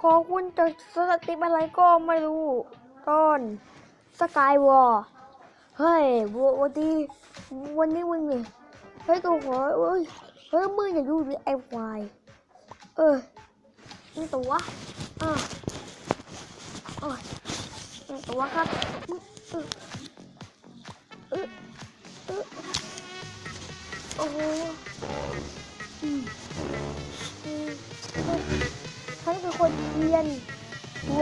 ขอคุณจากสติปอะไรก็ไม่รู้ ตอนสกายวอร์เฮ้ยวันดีวันนี้มึงเนี่ยเฮ้ยกูขอเฮ้ยเฮ้ยมึงอย่าดูดิไอ้ควายเออนี่ตัวอะโอ้ยนี่ตัวครับเออเออเออโอ้โห คนเรียน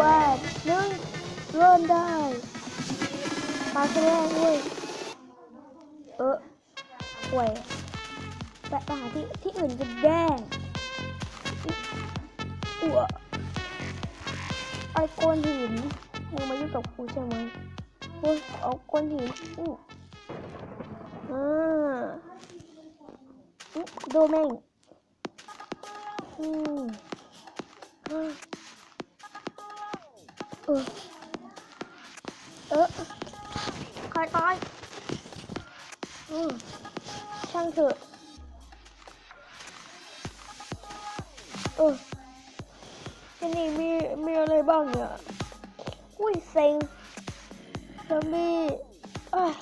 วาดหนึ่งเริ่มได้มาแสดงเว้ยเออห่วยไปไปหาที่ที่อื่นกันแด้อ้วไอ้โกนหินมึงมายุ่งกับกูใช่ไหมเฮ้ยเอาโกนหินอู้อ่าอุ๊ยโดแม่งอืมอ่า เออเออใครตายอืมช่างเถอะเออที่นี่มีมีอะไรบ้างเนี่ยอุ้ยเซ็งจะมีเอ้ย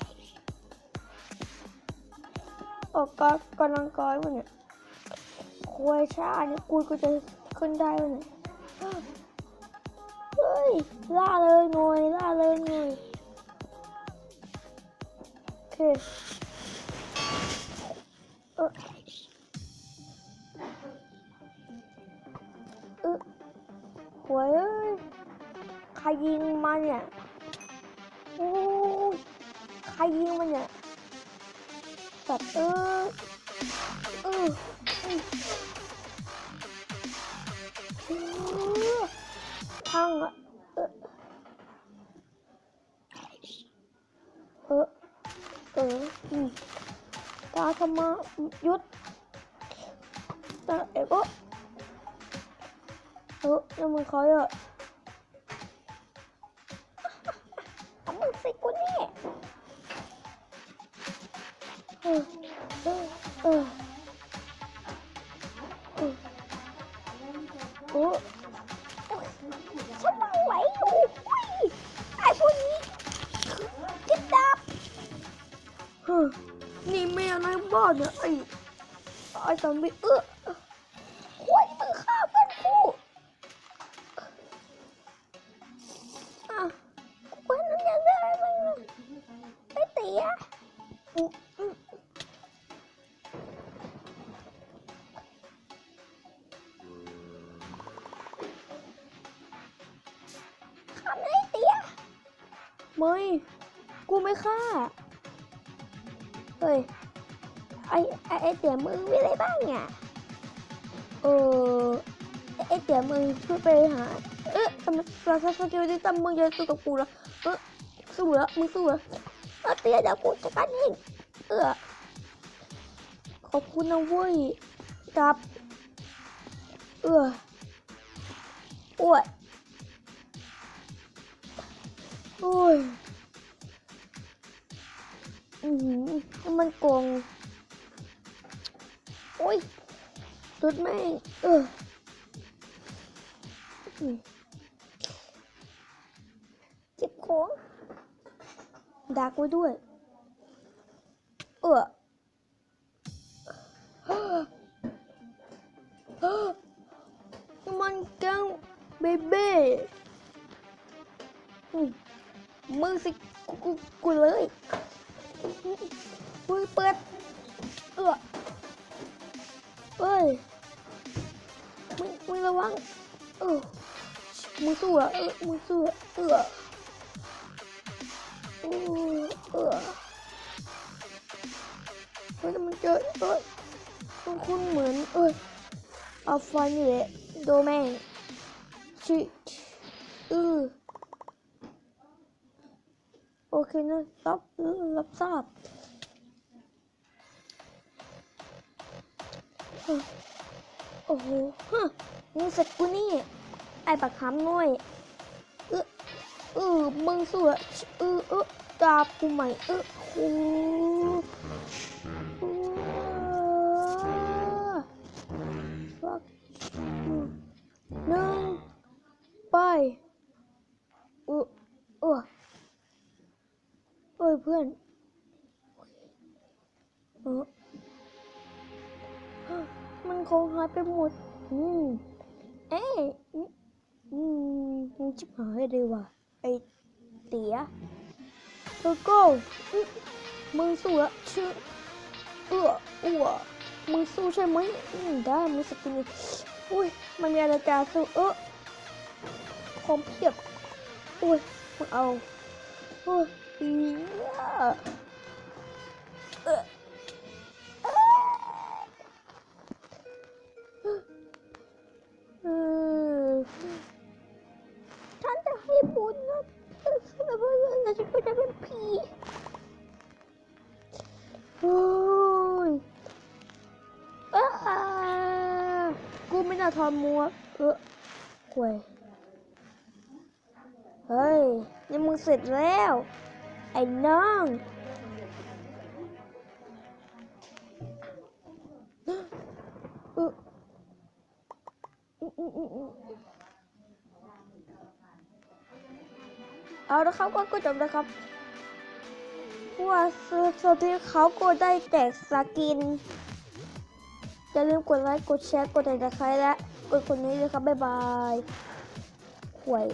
ออกกำกำลังกายวะเนี่ยควายชาเนี่ยกูก็จะขึ้นได้วะเนี่ย เฮ้ยล่าเลยหน่อยล่าเลยหน่อยโอเคเออเออหวยเอ้ยใครยิงมาเนี่ยโอ้ยใครยิงมันเนี่ยสัตว์เออเออ พังอะเออ เออเอออืมตาธรรมยุทธตาเอกเออนั่นมันใครอะเอามือใส่กูนี่เออ เออ เออเออโอ้ นี่ไม่อะไรบ้านเนี่ยไอ้ไอ้ตอมบี้เออโอ้ยมึงฆ่าเพื่อนกูอะกูเห็นน้ำยได้มึงนไอ้เตี๋ยอืมอืมฆ่าไม่เตี๋ยไม่ กูไม่ฆ่า เฮ้ย ไอไอไอเตี๋ยมึงมีอะไรบ้างเนี่ยเออไอ้เตี๋ยมึงช่วยไปหา เอ๊ะทำไมเราใช้สกิลที่ตั้มมึงจะสู้กับกูแล้วเออสู้แล้วมึงสู้แล้วเออเตี๋ยเดี๋ยวกูจัดการเองเออขอบคุณนะเว้ยกับ เออโอ้ยโอ้ย อือหือมันโกง โอ้ยตุดแม่งเอออืมเจ็บของดักไว้ด้วย เออมันแกงเบเบ้อืมมึงสิกกูกูเลย อุ้ยเปิด เออเอ้ยมึงมึงระวัง เออมึงสู้อะเออมึงสู้อะเออเออเออเฮ้ยแต่มันเจอเอ้ยมันคุ้นเหมือน เอ้ยเอาฟันนี่แหละโดแม่งชิเออ โอเคนะรับรับทราบโอ้โหฮะมึงเสร็จกูนี่ ไอ้ปากคำน้อยเออเออมึงสวยเออเออตาบกูใหม่เออโอ้โหฟักหนึ่ง เออเออ เพื่อนเออมันคงหายไปหมด อืม เอ๊ะอืมอืมมึงชิบหายเลยว่ะ ไอเตี๋ยเออโก้มึงสู้ละชื่อเอออ้วมึงสู้ใช่ไหมอืมได้มึงสกินอุ้ย มันมีอะไรจะสู้เออคอมเพียบอุ้ยมึงเอาโอ้ย ฉันจะให้บุญนะแล้วก็ฉันก็จะเป็นผีโอ้ยอ้ากูไม่น่าทำมัวเออห่วยเฮ้ย นี่มึงเสร็จแล้ว ไอ้น้องเอออืมอืมอืมอืมเอาละครับก็จบแล้วครับว่าสุดที่เขาก็ได้แจกสกิน อย่าลืมกดไลค์ กดแชร์ กดติดตามและกดคนนี้ด้วยครับ บ๊ายบายห่วย